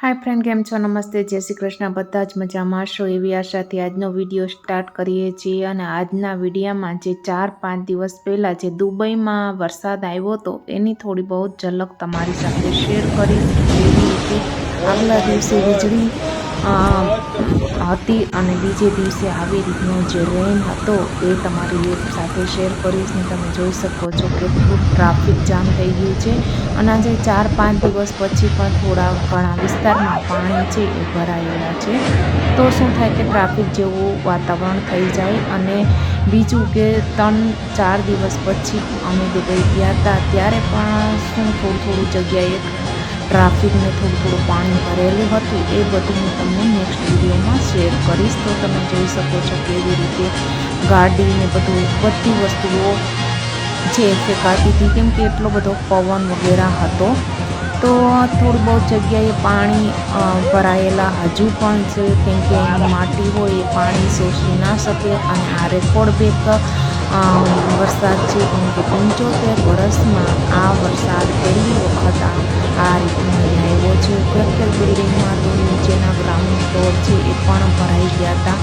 હાય friend, કેમ છો? નમસ્તે. જય શ્રી કૃષ્ણ. બધા જ મજામાં છો એવી આશાથી આજનો વીડિયો સ્ટાર્ટ કરીએ છીએ અને આજના વિડીયામાં જે ચાર પાંચ દિવસ પહેલાં જે દુબઈમાં વરસાદ આવ્યો હતો, એની થોડી બહુ ઝલક તમારી સાથે શેર કરીશ. જેવી રીતે આગલા દિવસે વીજળી હતી અને બીજે દિવસે આવી રીતનો જે રેન હતો એ તમારી સાથે શેર કરીશ ને તમે જોઈ શકો છો કે ખૂબ ટ્રાફિક જામ થઈ ગયું છે. અને આજે ચાર પાંચ દિવસ પછી પણ થોડા ઘણા વિસ્તારમાં પાણી છે એ ભરાયેલા છે. તો શું થાય કે ટ્રાફિક જેવું વાતાવરણ થઈ જાય અને બીજું કે ત્રણ, ચાર દિવસ પછી અમે દુબઈ ગયા હતા. ત્યારે પણ શું થોડું થોડું જગ્યાએ ટ્રાફિકને થોડું થોડું પાણી ભરેલું હતું, એ બધું હું તમને નેક્સ્ટ વિડીયોમાં શેર કરીશ. તો તમે જોઈ શકો છો કેવી રીતે ગાડીને બધું બધી વસ્તુઓ છે ફેંકાતી હતી, કેમ કે એટલો બધો પવન વગેરે હતો. તો થોડી બહુ જગ્યાએ પાણી ભરાયેલા હજુ પણ છે, કેમ કે માટી હોય એ પાણી શોષી ના શકે અને આ રેકોર્ડ બેક વરસાદ છે, કેમ કે પંચોતેર વર્ષમાં આ વરસાદ પહેલી વખત આ રીતનો આવ્યો છે. પ્રત્યેક બિલ્ડિંગમાં તો નીચેના ગ્રાઉન્ડ ફ્લોર છે. એ પણ ભરાઈ ગયા હતા.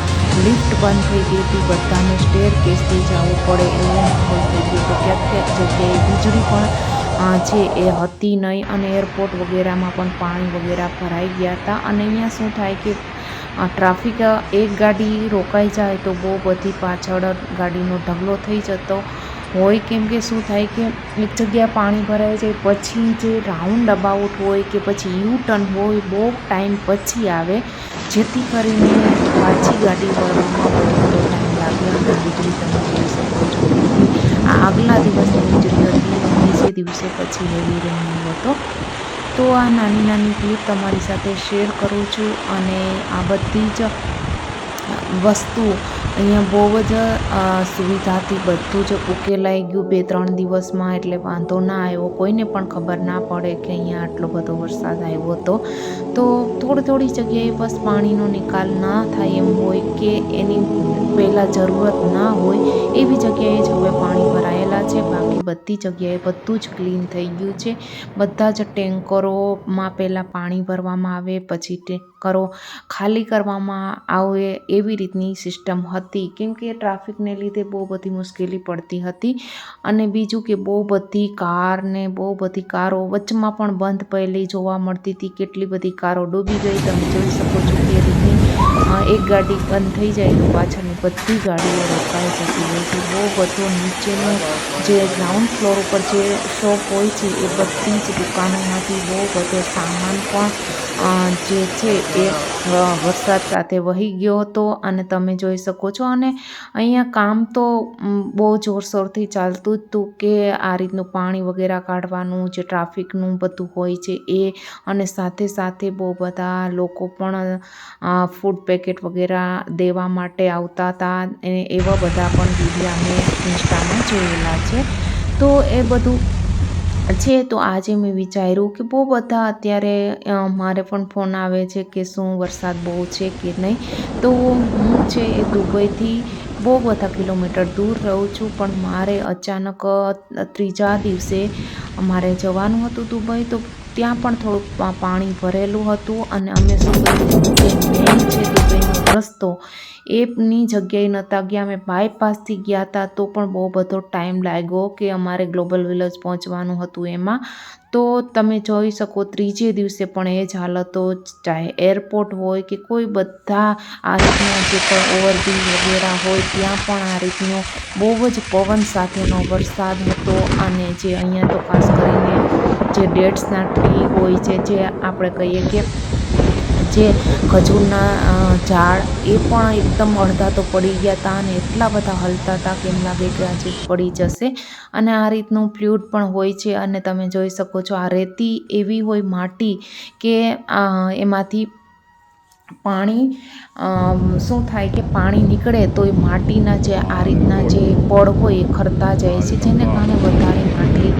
લિફ્ટ બંધ થઈ ગઈ હતી. બધાને સ્ટેર કેસથી જવું પડે એવો માહોલ થઈ ગયો તો ક્યાંક જગ્યાએ વીજળી પણ છે. એ હતી નહીં અને એરપોર્ટ વગેરેમાં પણ પાણી વગેરે ભરાઈ ગયા હતા. અને અહીંયા શું થાય કે ટ્રાફિક એક ગાડી રોકાઈ જાય તો બહુ બધી પાછળ ગાડીનો ઢગલો થઈ જતો. હોય કેમ કે શું થાય કે એક જગ્યા પાણી ભરાઈ જાય પછી જે રાઉન્ડ અબાઉટ હોય કે પછી યુ ટર્ન હોય, બહુ ટાઈમ પછી આવે, જેથી કરીને પાછી ગાડી વળવામાં બહુ ટાઈમ લાગે અને વીજળી તમે જોઈ શકો છો. આ આગલા દિવસની વીજળી હતી, બીજે દિવસે પછી હેવી રેન હતો. તો આ નાની નાની ક્લિપ તમારી સાથે શેર કરું છું અને આ બધી જ વસ્તુ. અહીંયા બહુ જ સુવિધાથી બધું જ ઉકેલાઈ ગયું. બે, ત્રણ દિવસમાં એટલે વાંધો ના આવ્યો. કોઈને પણ ખબર ના પડે કે અહીંયા આટલો બધો વરસાદ આવ્યો હતો તો થોડી થોડી જગ્યાએ બસ પાણીનો નિકાલ ના થાય એમ હોય કે એની પહેલાં જરૂરત ના હોય, એવી જગ્યાએ જ હવે પાણી ભરાયેલા છે. બાકી બધી જગ્યાએ બધું જ ક્લીન થઈ ગયું છે. બધા જ ટેન્કરોમાં પહેલાં પાણી ભરવામાં આવે, પછી ટેન્કરો ખાલી કરવામાં આવે એવી રીતની સિસ્ટમ હતી. કેમ કે ટ્રાફિકને લીધે બહુ બધી મુશ્કેલી પડતી હતી અને બીજું કે બહુ બધી કારને બહુ બધી કારો વચમાં પણ બંધ પહેલી જોવા મળતી હતી. કેટલી બધી કારો ડૂબી ગઈ, તમે જોઈ શકો છો કે રીતની એક ગાડી બંધ થઈ જાય તો પાછળની બધી ગાડીઓ રોકાઈ જતી હોય છે. બહુ બધો નીચેનો જે ગ્રાઉન્ડ ફ્લોર ઉપર જે શોપ હોય છે એ બધી જ દુકાનોમાંથી બહુ બધો સામાન પણ જે છે એ વરસાદ સાથે વહી ગયો હતો અને તમે જોઈ શકો છો અને અહીંયા કામ તો બહુ જોરશોરથી ચાલતું જ હતું કે આ રીતનું પાણી વગેરે કાઢવાનું, જે ટ્રાફિકનું બધું હોય છે એ, અને સાથે સાથે બહુ બધા લોકો પણ ફૂડ પેકેટ વગેરે દેવા માટે આવતા હતા અને એવા બધા પણ વિડીયા અમે ઇન્સ્ટામાં જોયેલા છે. તો એ બધું છે, તો આજે મેં વિચાર્યું કે બહુ બધા અત્યારે મારે પણ ફોન આવે છે કે શું વરસાદ બહુ છે કે નહીં. તો હું છે એ દુબઈથી બહુ બધા કિલોમીટર દૂર રહું છું, પણ મારે અચાનક ત્રીજા દિવસે મારે જવાનું હતું દુબઈ, તો ત્યાં પણ થોડુંક પાણી ભરેલું હતું અને અમે શું કર્યું કે છે દુબઈનો રસ્તો. એની જગ્યાએ નહોતા ગયા. અમે બાયપાસથી ગયા હતા તો પણ બહુ બધો ટાઈમ લાગ્યો કે અમારે ગ્લોબલ વિલેજ પહોંચવાનું હતું એમાં. તો તમે જોઈ શકો ત્રીજે દિવસે પણ એ જ હાલતો ચાહે એરપોર્ટ હોય કે કોઈ બધા આ રીતના જે પણ ઓવરબ્રિજ વગેરે હોય ત્યાં પણ આ રીતનો બહુ જ પવન સાથેનો વરસાદ હતો અને જે અહીંયા તો ખાસ કરીને જે ડેટ્સના ટ્રી હોય છે જે આપણે કહીએ કે જે ખજૂરના ઝાડ એ પણ એકદમ અડધા તો પડી ગયા હતા અને એટલા બધા હલતા હતા કે એમ લાગે કે આજે પડી જશે. અને આ રીતનું ફ્લૂડ પણ હોય છે અને તમે જોઈ શકો છો આ રેતી એવી હોય માટી કે એમાંથી પાણી શું થાય કે પાણી નીકળે તો એ માટીના જે આ રીતના જે પડ હોય એ ખરતા જાય છે, જેને કારણે વધારે માટી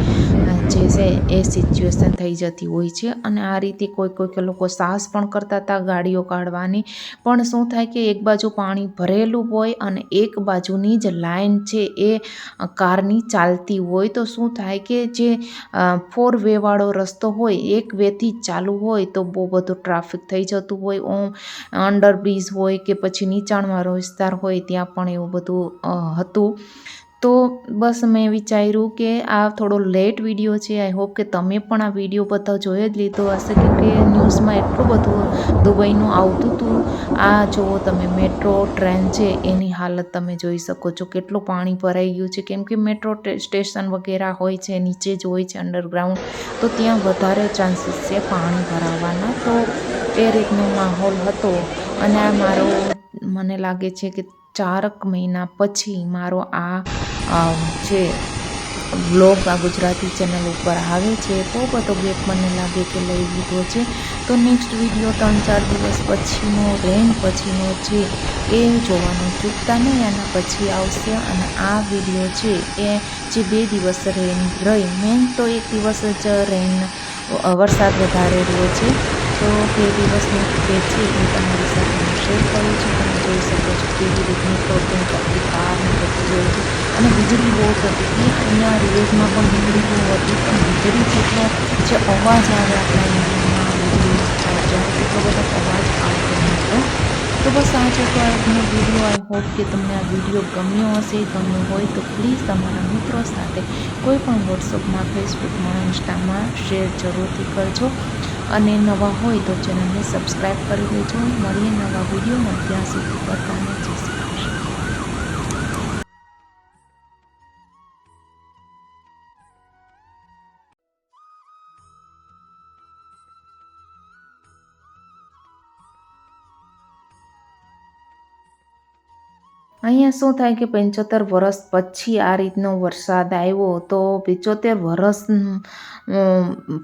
જે છે એ સિચ્યુએશન થઈ જતી હોય છે. અને આ રીતે કોઈ કોઈક લોકો સાહસ પણ કરતા હતા ગાડીઓ કાઢવાની. પણ શું થાય કે એક બાજુ પાણી ભરેલું હોય અને એક બાજુની જ લાઈન છે એ કારની ચાલતી હોય. તો શું થાય કે જે ફોર વેવાળો રસ્તો હોય, એક વેથી ચાલુ હોય તો બહુ બધું ટ્રાફિક થઈ જતું હોય. ઓમ અંડરબ્રિજ હોય કે પછી નીચાણવાળો વિસ્તાર હોય ત્યાં પણ એવું બધું હતું. તો બસ મેં વિચાર્યું કે આ થોડો લેટ વીડિયો છે. આઈ હોપ કે તમે પણ આ વીડિયો બધા જોઈ જ લીધો હશે કેમ કે ન્યૂઝમાં એટલું બધું દુબઈનું આવતું હતું. આ જુઓ તમે, મેટ્રો, ટ્રેન છે, એની હાલત તમે જોઈ શકો છો. કેટલું પાણી ભરાઈ ગયું છે. કેમ કે મેટ્રો સ્ટેશન વગેરે હોય છે, નીચે જ હોય છે, અંડરગ્રાઉન્ડ. તો ત્યાં વધારે ચાન્સીસ છે પાણી ભરાવાના. તો એ રીતનો માહોલ હતો અને આ મારો, મને લાગે છે કે ચારક મહિના પછી મારો આ જે બ્લોગ આ ગુજરાતી ચેનલ ઉપર આવે છે, તો બધો ગેપ મને લાગે કે લઈ લીધો છે. તો નેક્સ્ટ વીડિયો ત્રણ ચાર દિવસ પછીનો, રેન પછીનો છે, એ જોવાનું ચૂકતા નહીં, એના પછી આવશે. અને આ વીડિયો છે, એ જે બે દિવસ રેન, રહી. મેન તો એક દિવસ જ રેન વરસાદ વધારે રહ્યો છે. તો બે દિવસની બે હું તમારી સાથે શેર કરું છું. તમે જોઈ શકો છો કેવી રીતની પ્રોબ્લેમ થતી કાર થતી હોય છે. અને વીજળી બહુ થતી. હતી અહીંયા રિલેજમાં પણ વીજળી બહુ હતી, પણ વીજળી જેટલો જે અવાજ આવે આપણા ઇન્ડિયામાં, વીજળી ચાર્જર એટલો બધો અવાજ આવતો નહોતો. તો બસ આ છે તો આજનો વીડિયો આઈ હોપ કે તમને આ વીડિયો ગમ્યો હશે, ગમ્યો હોય તો પ્લીઝ તમારા મિત્રો સાથે કોઈ પણ વોટ્સઅપમાં ફેસબુકમાં ઇન્સ્ટામાં શેર જરૂરથી કરજો. અને નવા હોય તો ચેનલને સબસ્ક્રાઈબ કરી દેજો મળીએ નવા વિડીયોમાં. ત્યાં સુધી બધાને અહીંયા શું થાય કે પંચોતેર વર્ષ પછી આ રીતનો વરસાદ આવ્યો તો પંચોતેર વર્ષ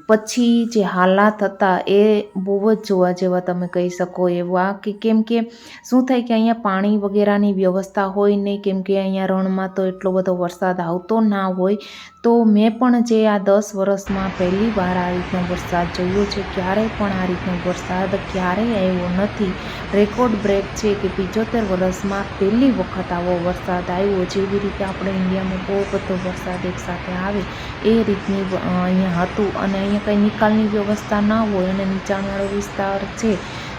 પછી જે હાલાત હતા એ બહુ જ જોવા જેવા તમે કહી શકો એવા કે કેમ કે શું થાય કે અહીંયા પાણી વગેરેની વ્યવસ્થા હોય નહીં કેમ કે અહીંયા રણમાં તો એટલો બધો વરસાદ આવતો ના હોય તો મેં પણ જે આ દસ વર્ષમાં પહેલી વાર આ રીતનો વરસાદ જોયો છે, ક્યારેય પણ આ રીતનો વરસાદ ક્યારેય આવ્યો નથી. રેકોર્ડ બ્રેક છે કે પિચોતેર વર્ષમાં પહેલી વખત આવો વરસાદ આવ્યો. જેવી રીતે આપણે ઇન્ડિયામાં બહુ બધો વરસાદ એકસાથે આવે એ રીતની અહીંયા હતું અને અહીંયા કંઈ નિકાલની વ્યવસ્થા ન હોય અને નીચાણવાળો વિસ્તાર છે,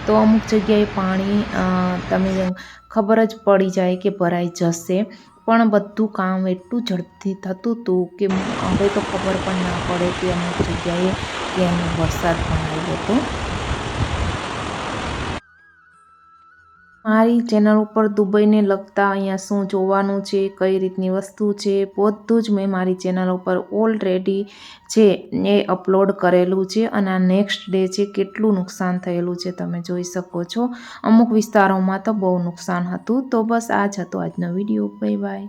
તો અમુક જગ્યાએ પાણી તમે ખબર જ પડી જાય કે ભરાઈ જશે. પણ બધું કામ એટલું ઝડપથી થતું હતું કે હવે તો ખબર પણ ના પડે કે અમુક જગ્યાએ કે અહીંયા વરસાદ પણ આવ્યો હતો. મારી ચેનલ ઉપર દુબઈને લગતા અહીંયા શું જોવાનું છે, કઈ રીતની વસ્તુ છે, બધું જ મેં મારી ચેનલ ઉપર ઓલરેડી છે એ અપલોડ કરેલું છે અને આ નેક્સ્ટ ડે છે કેટલું નુકસાન થયેલું છે તમે જોઈ શકો છો. અમુક વિસ્તારોમાં તો બહુ નુકસાન હતું. તો બસ આ જ હતો આજનો વીડિયો. Bye bye